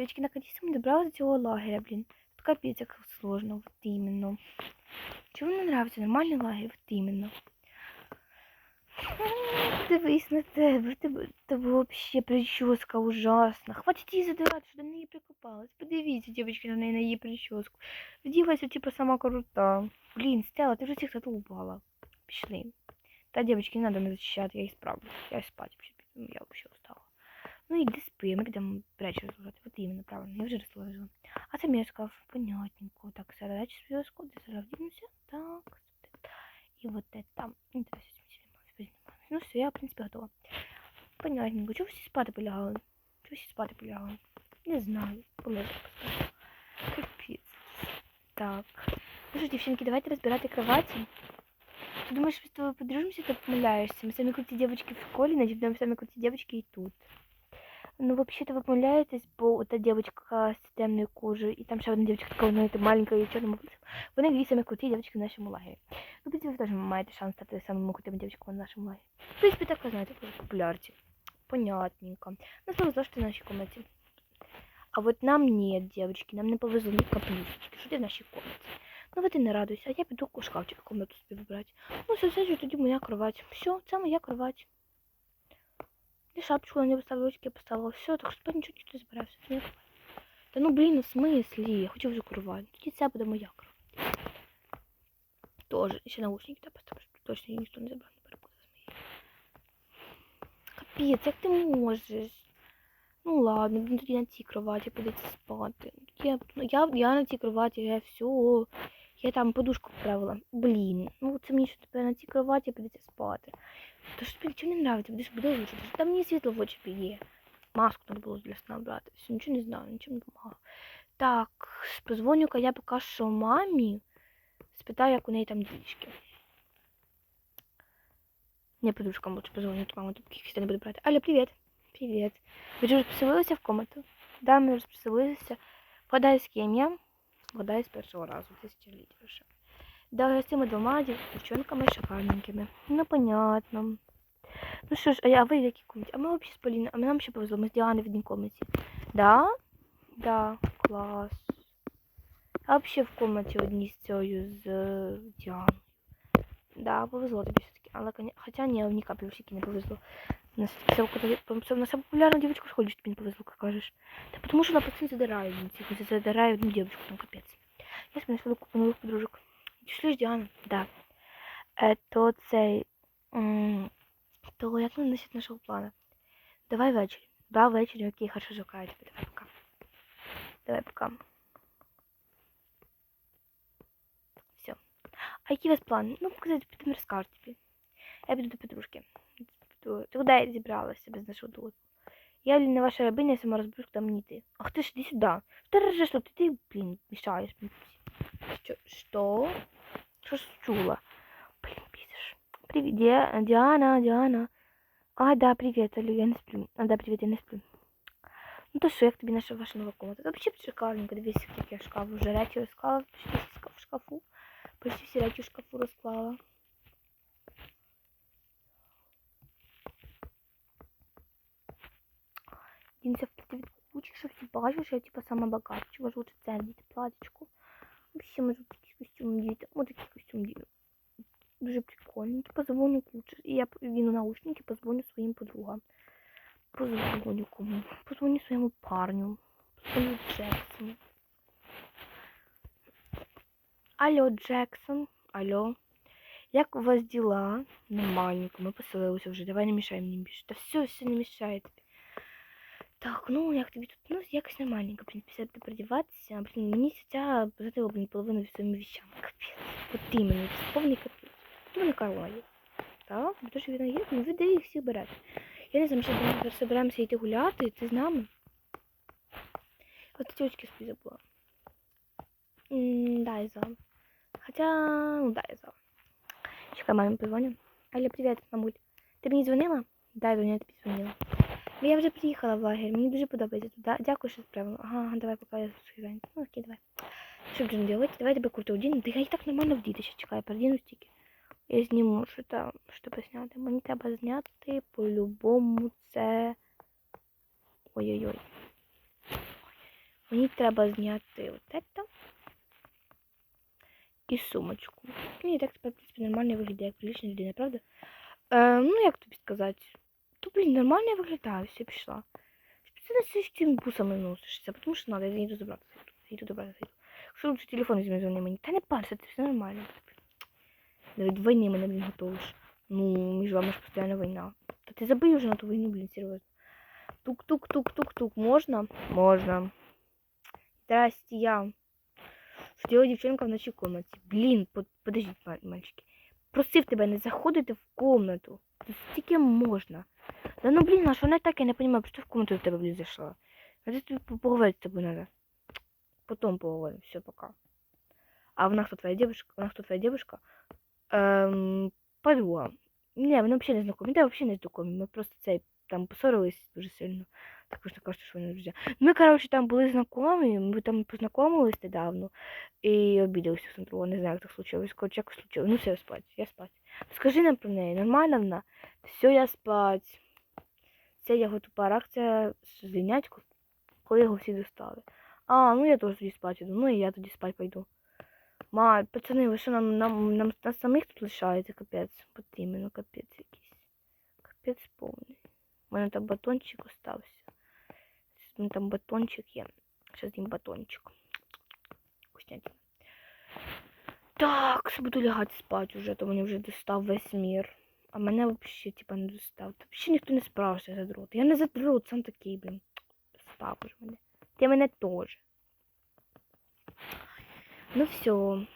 Девочки, наконец-то мы добрались до цього лагеря, блін. Тут капець як сложно, вот именно. Чому не нравится нормальний лагерь, вот именно. Дивись на тебе, тебе, тебе вообще прическа ужасна. Хватить її задирати, що до неї прикопалась. Подивіться, дівчатки, на неї на її прическу. Вдівайся, типа сама крута. Блін, Стелла, ти вже всіх задолбала. Пішли. Та, девочки, не надо мене защищати, я їх справлюсь. Я спать я вообще устала. Ну іди спи, ми підемо речі розложити. От іменно, правильно, я вже розложила. А це мій шкаф, понятненько. Так, все, речі зв'язку, де зараз вдінуся. Так, і вот це там. Ну, давай сейчас познімаємо. Ну все, я, в принципі, готова. Понятненько. Чого всі спати полягали? Чого всі спати полягали? Не знаю. Полежу так Капець. Так. Ну що, дівчинки, давайте розбирати кроваті. Ты думаешь, мы с тобой подружимся, ты помыляешься? Мы сами крутые девочки в школе, значит, мы сами крутые девочки и тут. Ну, вообще-то вы помиляєтесь, бо та девочка з темною кожею, і там ще одна девочка така, вона маленька і чорному волосся. Вони дві самі круті девочки в нашому лагері. Ну, в принципі, ви теж маєте шанс стати самими крутими девочками в нашому лагері. В принципі, так ви знаєте, популярці. Понятненько. Що ти в нашій комнаті. А вот нам нет, девочки, нам не повезло, ні каплюшечки, що ти в нашій комнаті. Ну, вот ти не радуйся, а я піду шкафчик комнату собі вибрати. Ну, все, ж тоді моя кровать. Все, це моя кровать. Я шапочку на нее поставила, ручки я поставила. Все, так що нічого не моя кровать. Та ну блін, ну в смислі? Я хочу вже кровать. Тоді це моя кровать. Тоже. Ще наушники та поставлю, щоб точно її ніхто не забрав, не перепутав з. Капець, як ти можеш? Ну ладно, блін, тоді на цій кроваті придеться спати. Я, ну, я, я на цій кроваті, я все. Я там подушку поправила. Блін, ну мені що тепер на цій кроваті придеться спати. То що тобі нічого не нравиться, будеш буде лучше. Там мені світло в очі б'є. Маску треба було для сна брати. Все, нічого не знаю, нічого не допомагало. Так, позвоню-ка я поки що мамі. Спитаю, як у неї там дічки. Не подружкам лучше позвонить, маму, тут якісь не буду брати. Алло, привіт. Привіт. Ви ж розписалися в комнату? Да, ми розписалися. Вгадай, з ким я? Вгадай з першого разу, тисячоліття ще. Да, з цими двома дівчонками шикарненькими. Ну, понятно. Ну що ж, а, я, ви в якій комнаті? А ми взагалі з Поліною, а нам ще повезло, ми з Діаною в одній комнаті. Да? Да, клас. А взагалі в комнаті одній з цією з е, Діаною. Да, повезло тобі все-таки. Але, хоча ні, в Ніка плюсики не повезло. На саму популярну девочку школе, тебе не повезло, как кажешь. Да потому что она постоянно задирает, типа, задирает одну девочку, ну капец. Я себе нашла купу новых подружек. Діана? Да. Е, то цей... То як нам насчет нашого плана? Давай ввечері. Да, ввечері, окей, хорошо, жокаю тебе. Давай пока. Давай пока. Все. А який у вас план? Ну, показати, потім розкажу тобі. Я піду до подружки. Ти куди зібралася без нашого дозволу? Я не ваша рабиня, я сама розберусь, куди мені йти. Ах ти ж, іди сюди. Ти режеш тут, ти, блін, мішаєш. Що? Що? Що ж чула? Блин, пиздишь. Привет, Ди- Диана, Диана. А, да, привет, Алю, я не сплю. А, да, привет, я не сплю. Ну то що, як тобі наша ваша нова комната? Та взагалі шикарненько, дивись, скільки я шкафу вже речі розклала, почти всі ска- в шкафу. Почти всі речі в шкафу розклала. Дінця вплити від кучі, щоб всі бачили, що я типа сама багата. Чого ж лучше це діти платічку. Вообще можу такий костюм діти. Ось такий костюм діти. Дуже прикольненький. Позвоню лучше. І я віну наушники, позвоню своїм подругам. Позвоню кому. Позвоню своєму парню. Позвоню Джексону. Алло, Джексон. Алло. Як у вас діла? Нормальненько, ми поселилися вже. Давай не мішай мені більше. Все, все не тобі. Так, ну як тобі тут? Ну, якось нормальненько, блін, після тебе продіватися. Блін, мені ця позатила, блін, половину своїми вещами. Капець. От іменно, це повний капець. Хто не кармає? Так, бо то, він є, ну ви де їх всіх берете. Я не знаю, що ми зараз соберемося йти гуляти, ти з нами? От тючки собі забула. М, Да, я за. Хоча, ну да, я за. Чекай, мамі позвоню. Алло, привіт, мамуль. Ти мені дзвонила? Да, я тобі дзвонила. Я вже приїхала в лагерь, мені дуже подобається тут. Да? Дякую, що справила. Ага, давай, пока я зайнята. Ну, окей, давай. Що будемо делать? Давай тебе курту одіну. Да я і так нормально вдіти, ще чекай, передіну стільки. Я зніму, що там, що зняти. Мені треба зняти по-любому це. Ой-ой-ой. Мені треба зняти от это. І сумочку. Мені так в принципі, нормально виглядає, як прилична людина, правда? Е, ну, як тобі сказати? То, блін, нормально я виглядаю, все пішла. Не з цими бусами носишся, тому що надо, я їду забрати. Їду забрати, їду. Якщо лучше телефон візьми за мені. Та не парся, це все нормально. Навіть війни мене, блін, готовиш. Ну, між вами ж постійно війна. Та ти забий вже на ту війну, блін, серйозно. Тук-тук-тук-тук-тук. Можна? Можна. Здрасте, я. Сиділа дівчинка вночі в комнаті. Блін, под- подождіть, мальчики. Просив тебе не заходити в комнату. Тут стільки можна. Да ну блін, а що не так, я не розумію, що в комнату до тебе, блін, зайшла. А тобі поговорити з тобою треба. Потом поговорим. Все, пока. А вона хто твоя девушка? Вона хто твоя девушка? Ем, подруга. Ні, вона взагалі не знакома. Та взагалі не знакомі. Ми просто цей там поссорились дуже сильно. Так не кажете, що вони друзі. Ми, коротше, там були знайомі, ми там познайомились недавно і обідалися з друга. Не знаю, як так случилось. Коротше, як случилось. Ну все, спать, я спать. Скажи нам про неї, нормальна вона? Все, я спать. Це його тупа реакція звільнять, коли його всі достали. А, ну я теж тоді спать іду. Ну і я тоді спать пойду. Ма, пацани, ви що нам, нам, нам, нас самих тут лишаєте, капець. От іменно капець якийсь. Капець повний. У мене там батончик остався. У мене там батончик є. Зараз їм батончик. Вкуснятина. Так, буду лягати спати уже, то мені вже достав весь мір. А мене взагалі, типа, не достав. Та взагалі ніхто не справився за дрот. Я не за дрот, сам такий, блін. Достав уже мене. Ти мене теж. Ну все.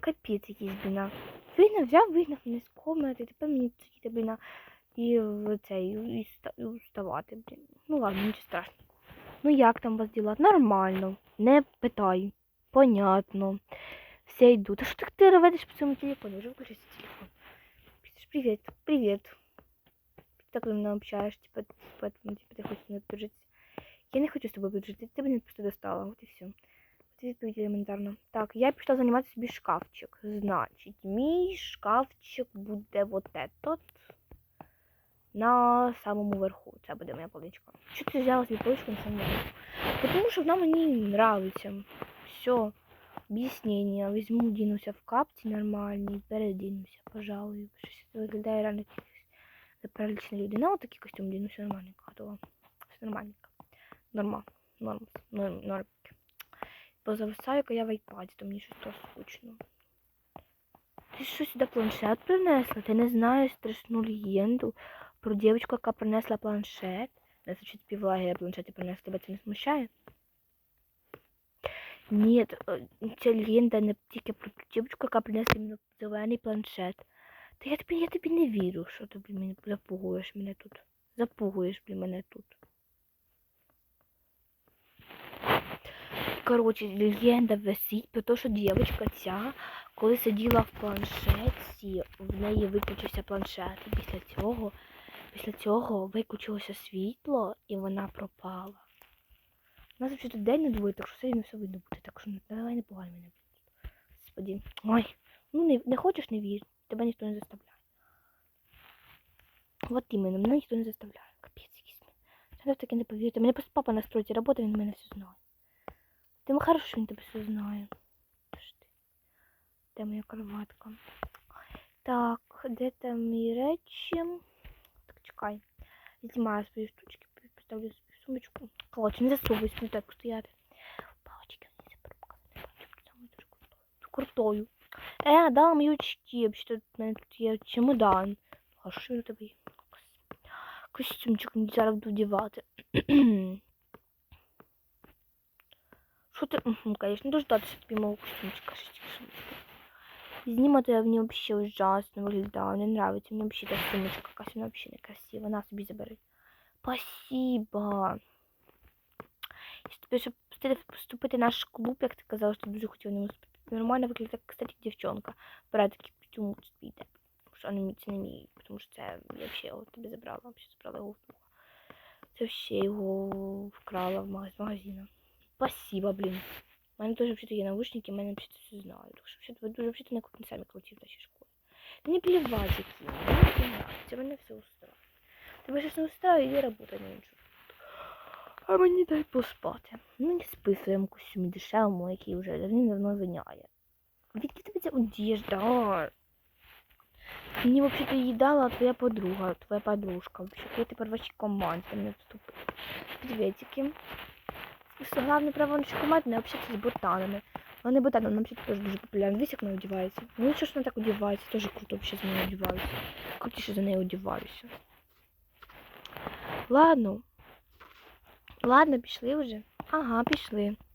Капець якийсь, блін. Вигнав, взяв, вигнав мене з комнати, тепер мені сидіти, блін, і в цей, і, вставати, блін. Ну ладно, нічого страшного. Ну як там вас діла? Нормально. Не питай. Понятно. Все йду. Та що так ти реведеш по цьому телефону? Вже виключився телефон. Пишеш, привіт, привіт. Так зі мною общаєш, типа, поэтому типа, ти хочеш мене подружитися. Я не хочу з тобою подружитися, ти мене просто достала, от і все. Відповідь елементарно. Так, я пішла займати собі шкафчик. Значить, мій шкафчик буде вот этот. На самому верху. Це буде моя поличка. Що ти взяла собі поличку на самому верху? Тому що вона мені нравиться. Все. Об'яснення. Візьму, дінуся в капці нормальні, передінуся, пожалуй. Щось виглядає реально як запаралічна людина. Ось такий костюм дінуся нормальненько, готова. Все нормальненько. Норма. Норм. Норм. Норм. Позависаю, я в айпаді, то мені щось то скучно. Ти що сюди планшет принесла? Ти не знаєш страшну легенду про дівчинку, яка принесла планшет? Не звучить півлаги, планшеті принесла, тебе це не смущає? Ні, е, ця легенда не тільки про дівчинку, яка принесла зелений планшет. Та я тобі, я тобі не вірю, що мене запугуєш мене тут. Запугуєш блін, мене тут. Коротше, легенда висить про те, що дівчинка ця, коли сиділа в планшеті, в неї виключився планшет. І після цього, після цього виключилося світло і вона пропала. У нас взагалі тут день на двоє, так що сьогодні все видно буде, так що давай не пугай мене. Господи. Ой, ну не, не хочеш, не вір. Тебе ніхто не заставляє. От іменно, мене ніхто не заставляє. Капець якийсь. Це таки не повірите. Мене просто папа на стройці роботи, він мене все знає. Ти ми хорошо, що він тебе все знає. Де моя кроватка? Так, де там мої речі? Так, чекай. Знімаю свої штучки, поставлю собі сумочку. Коротше, не засовуюсь, не так стояти. Палочки, не запробка. Саме крутою. Е, да, мої очки. Взагалі, в мене тут є чемодан. Що він у тебе є? Костюмчик мені зараз буду вдівати. Що ти, угу, конечно, дождатися тобі мого костюмчика. Знімати ній взагалі ужасно виглядаю, не нравиться. Мені взагалі та сумочка якась, вона взагалі некрасива. На собі забери. Спасибо. Якщо тобі, щоб в наш клуб, як ти казала, що ти дуже хотів ньому вступити. Нормально виглядає, кстати, дівчонка. Брати такий костюм піде. Що не, це не мій, тому що це я взагалі його тобі забрала, взагалі забрала його в. Це взагалі його вкрала в магазину. Спасибо, блін. У мене теж взагалі є наушники, в мене взагалі все знаю. Так що взагалі, ви дуже взагалі не не самі круті в нашій школі. Не плівати, які. Мені все нравиться, мене все устроює. Тебе щось не устроює, іди робота на іншу. А мені дай поспати. Ну не спи своєму костюмі дешевому, який вже давним-давно виняє. Відки тобі ця одежда? Мені взагалі її дала твоя подруга, твоя подружка. Вообще, я тепер в вашій команді не вступив. Приветики. Главное право на команды не общаться з ботанами. Вони ботани, нам вообще теж дуже популярні. Дивись, як вона одягається. Ну нічого ж вона так одівається, теж круто вообще з нею одіваюся. Крутіше за нею одіваюся. Ладно. Ладно, пішли вже. Ага, пішли.